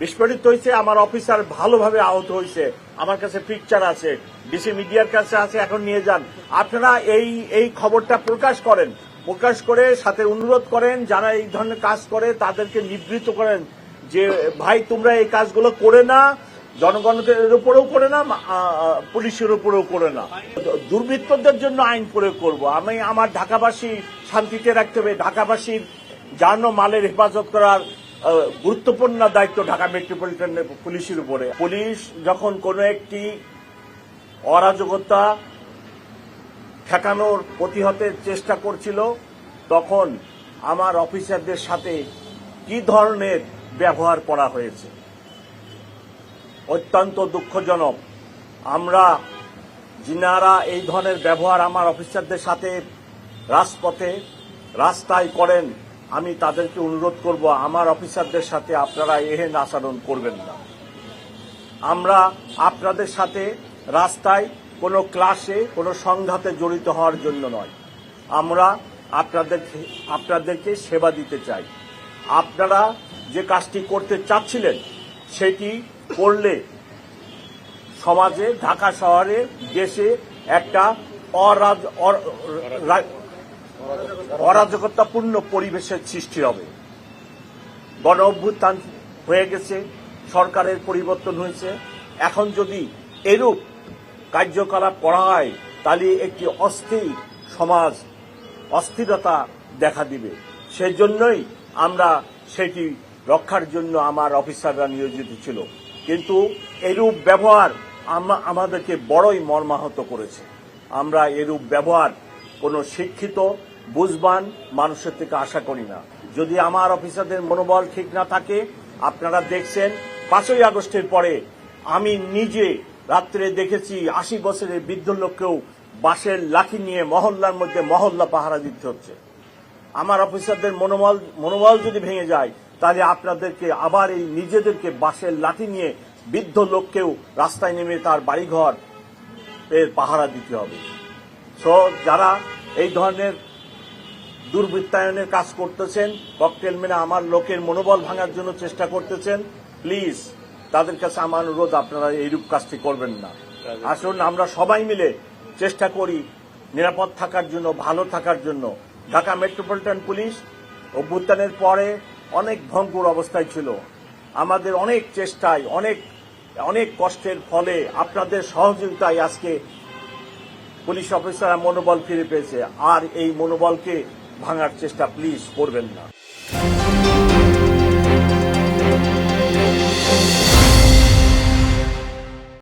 বিস্ফোরিত হয়েছে, আমার অফিসার ভালোভাবে আহত হয়েছে, আমার কাছে পিকচার আছে ডিসি মিডিয়ার কাছে আছে, এখন নিয়ে যান। আপনারা এই এই খবরটা প্রকাশ করেন, প্রকাশ করে সাথে অনুরোধ করেন, যারা এই ধরনের কাজ করে, তাদেরকে নিবৃত করেন যে, ভাই, তোমরা এই কাজগুলো করে না, জনগণের উপরেও করে না পুলিশের উপরেও করে না। দুর্বৃত্তদের জন্য আইন প্রয়োগ করব। আমি আমার ঢাকাবাসী শান্তিতে রাখতে হবে। ঢাকাবাসীর যান মালের হেফাজত করার গুরুত্বপূর্ণ দায়িত্ব ঢাকা মেট্রোপলিটন পুলিশের উপরে। পুলিশ যখন কোনো একটি অরাজকতা ঠেকানোর প্রতিহতের চেষ্টা করছিল, তখন আমার অফিসারদের সাথে কি ধরনের ব্যবহার করা হয়েছে? অত্যন্ত দুঃখজনক। আমরা যিনারা এই ধরনের ব্যবহার আমার অফিসারদের সাথে রাজপথে, রাস্তায় করেন আমি তাদেরকে অনুরোধ করব, আমার অফিসারদের সাথে আপনারা এহেন আচরণ করবেন না। আমরা আপনাদের সাথে রাস্তায় কোনো ক্লাসে, কোনো সংঘাতে জড়িত হওয়ার জন্য নয়। আমরা আপনাদের আপনাদেরকে সেবা দিতে চাই। আপনারা যে কাজটি করতে চাচ্ছিলেন, সেটি করলে সমাজে, ঢাকা শহরে, দেশে একটা অরাজ অরাজকতাপূর্ণ পরিবেশের সৃষ্টি হবে। গণ অভ্যুত্থান হয়ে গেছে, সরকারের পরিবর্তন হয়েছে। এখন যদি এরূপ কার্যকলাপ করা হয়, তাহলে একটি অস্থির সমাজ অস্থিরতা দেখা দিবে। সেজন্যই আমরা সেটি রক্ষার জন্য আমার অফিসাররা নিয়োজিত ছিল। কিন্তু এরূপ ব্যবহার আমাদেরকে বড়ই মর্মাহত করেছে। আমরা এরূপ ব্যবহার কোনো শিক্ষিত, বুঝবান মানুষের থেকে আশা করি না। যদি আমার অফিসারদের মনোবল ঠিক না থাকে, আপনারা দেখছেন, পাঁচই আগস্টের পরে আমি নিজে রাত্রে দেখেছি আশি বছরের বৃদ্ধ লোককেও বাঁশের লাঠি নিয়ে মহল্লার মধ্যে মহল্লা পাহারা দিতে হচ্ছে। আমার অফিসারদের মনোবল মনোবল যদি ভেঙে যায়, তাহলে আপনাদেরকে আবার এই নিজেদেরকে বাঁশের লাঠি নিয়ে বৃদ্ধ লোককেও রাস্তায় নেমে তার বাড়িঘর এর পাহারা দিতে হবে। সো যারা এই ধরনের দুর্বৃত্তায়নের কাজ করতেছেন, ককটেল মেনে আমার লোকের মনোবল ভাঙার জন্য চেষ্টা করতেছেন, প্লিজ তাদের কাছে আমার অনুরোধ, আপনারা এইরূপ কাজটি করবেন না। আসুন, আমরা সবাই মিলে চেষ্টা করি নিরাপদ থাকার জন্য, ভালো থাকার জন্য। ঢাকা মেট্রোপলিটন পুলিশ অভ্যুত্থানের পরে অনেক ভঙ্গুর অবস্থায় ছিল। আমাদের অনেক চেষ্টায়, অনেক অনেক কষ্টের ফলে আপনাদের সহযোগিতায় আজকে পুলিশ অফিসাররা মনোবল ফিরে পেয়েছে। আর এই মনোবলকে ভাঙার চেষ্টা প্লিজ করবেন না।